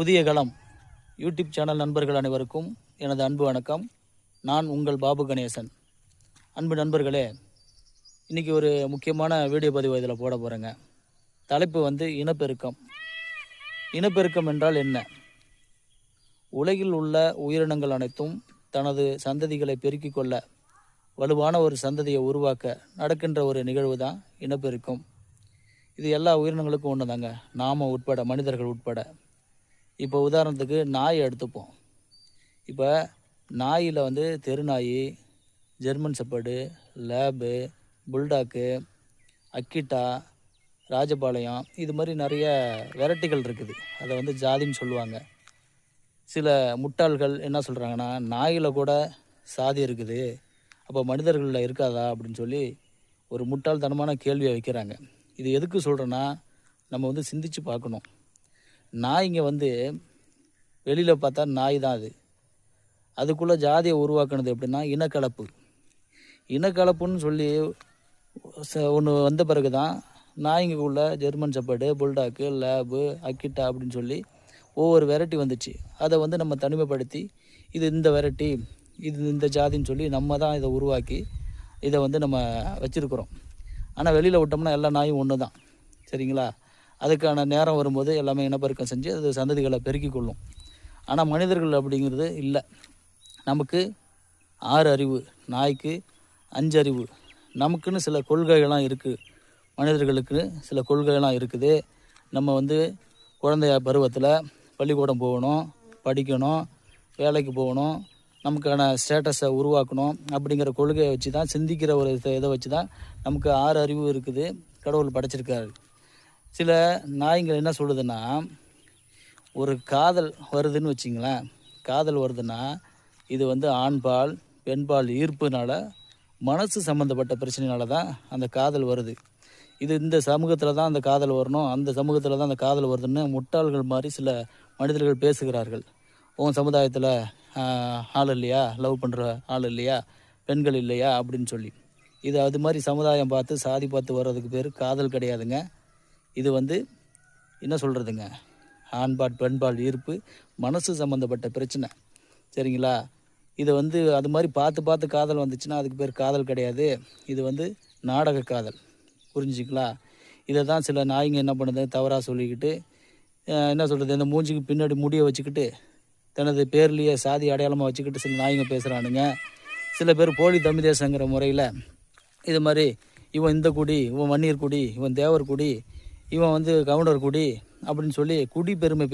புதிய களம் YouTube channel நண்பர்கள் அனைவருக்கும் எனது அன்பு வணக்கம். நான் உங்கள் பாபு கணேசன். அன்பு நண்பர்களே இன்றைக்கி ஒரு முக்கியமான வீடியோ பதிவு இதில் போட போகிறேங்க தலைப்பு வந்து இனப்பெருக்கம். இனப்பெருக்கம் என்றால் என்ன? உலகில் உள்ள உயிரினங்கள் அனைத்தும் தனது சந்ததிகளை பெருக்கிக் கொள்ள வலுவான ஒரு சந்ததியை உருவாக்க நடக்கின்ற ஒரு நிகழ்வு தான் இனப்பெருக்கம். இது எல்லா உயிரினங்களுக்கும் ஒன்று தாங்க நாம உட்பட மனிதர்கள் உட்பட. இப்போ உதாரணத்துக்கு நாய் எடுத்துப்போம். இப்போ நாயில் வந்து தெருநாய் German shepherd lab bulldog Akita Rajapalayam இது மாதிரி நிறைய வெரைட்டிகள் இருக்குது. அதை வந்து ஜாதின்னு சொல்லுவாங்க. சில முட்டாள்கள் என்ன சொல்கிறாங்கன்னா நாயில் கூட சாதி இருக்குது. அப்போ மனிதர்களில் இருக்காதா அப்படின்னு சொல்லி ஒரு முட்டாள்தனமான கேள்வியை வைக்கிறாங்க. இது எதுக்கு சொல்கிறேன்னா நம்ம வந்து சிந்திச்சு பார்க்கணும். நாய்ங்க வந்து வெளியில் பார்த்தா நாய் தான் அது. அதுக்குள்ளே ஜாதியை உருவாக்குனது எப்படின்னா இனக்கலப்பு. இனக்கலப்புன்னு சொல்லி ஒன்று வந்த பிறகு தான் நாய்ங்களுக்குள்ள ஜெர்மன் சப்பாடு புல்டாக்கு லேபு அக்கிட்டா அப்படின்னு சொல்லி ஒவ்வொரு வெரைட்டி வந்துச்சு. அதை வந்து நம்ம தனிமைப்படுத்தி இது இந்த வெரைட்டி இது இந்த ஜாதின்னு சொல்லி நம்ம தான் இதை உருவாக்கி இதை வந்து நம்ம வச்சுருக்குறோம். ஆனால் வெளியில் விட்டோம்னா எல்லா நாயும் ஒன்று தான் சரிங்களா? அதுக்கான நேரம் வரும்போது எல்லாமே இனப்பெருக்கம் செஞ்சு அது சந்ததிகளை பெருக்கிக் கொள்ளும். ஆனால் மனிதர்கள் அப்படிங்கிறது இல்லை. நமக்கு ஆறு அறிவு நாய்க்கு அஞ்சு அறிவு. நமக்குன்னு சில கொள்கைகள்லாம் இருக்குது மனிதர்களுக்கு சில கொள்கைகள்லாம் இருக்குது. நம்ம வந்து குழந்தைய பருவத்தில் பள்ளிக்கூடம் போகணும் படிக்கணும் வேலைக்கு போகணும் நமக்கான ஸ்டேட்டஸை உருவாக்கணும் அப்படிங்கிற கொள்கையை வச்சு தான் சிந்திக்கிற ஒரு இதை இதை வச்சு தான் நமக்கு ஆறு அறிவு இருக்குது. கடவுள் படைச்சிருக்காரு. சில நாய்கள் என்ன சொல்லுதுன்னா ஒரு காதல் வருதுன்னு வச்சிங்களேன். காதல் வருதுன்னா இது வந்து ஆண்பால் பெண்பால் ஈர்ப்புனால மனசு சம்மந்தப்பட்ட பிரச்சனைனால தான் அந்த காதல் வருது. இது இந்த சமூகத்தில் தான் அந்த காதல் வரணும். அந்த சமூகத்தில் தான் அந்த காதல் வருதுன்னு முட்டாள்கள் மாதிரி சில மனிதர்கள் பேசுகிறார்கள். உன் சமுதாயத்தில் ஆள் இல்லையா? லவ் பண்ணுற ஆள் இல்லையா? பெண்கள் இல்லையா? அப்படின்னு சொல்லி. இது அது மாதிரி சமுதாயம் பார்த்து சாதி பார்த்து வர்றதுக்கு பேர் காதல் கிடையாதுங்க. இது வந்து என்ன சொல்கிறதுங்க ஆண்பால் பெண்பால் ஈர்ப்பு மனசு சம்மந்தப்பட்ட பிரச்சனை. சரிங்களா? இது வந்து அது மாதிரி பார்த்து பார்த்து காதல் வந்துச்சுன்னா அதுக்கு பேர் காதல் கிடையாது. இது வந்து நாடக காதல். புரிஞ்சுங்களா? இதை தான் சில நாய்ங்க என்ன பண்ணுது? தவறாக சொல்லிக்கிட்டு என்ன சொல்கிறது இந்த மூஞ்சிக்கு பின்னாடி முடியை வச்சுக்கிட்டு தனது பேர்லேயே சாதி அடையாளமாக வச்சுக்கிட்டு சில நாய்ங்க பேசுகிறானுங்க சில பேர் போலி தமிழ் தேசங்கிற முறையில் இது மாதிரி இவன் இந்த குடி இவன் வன்னியர் குடி இவன் தேவர் குடி இவன் வந்து கவுண்டர் குடி அப்படின்னு சொல்லி குடி பெருமை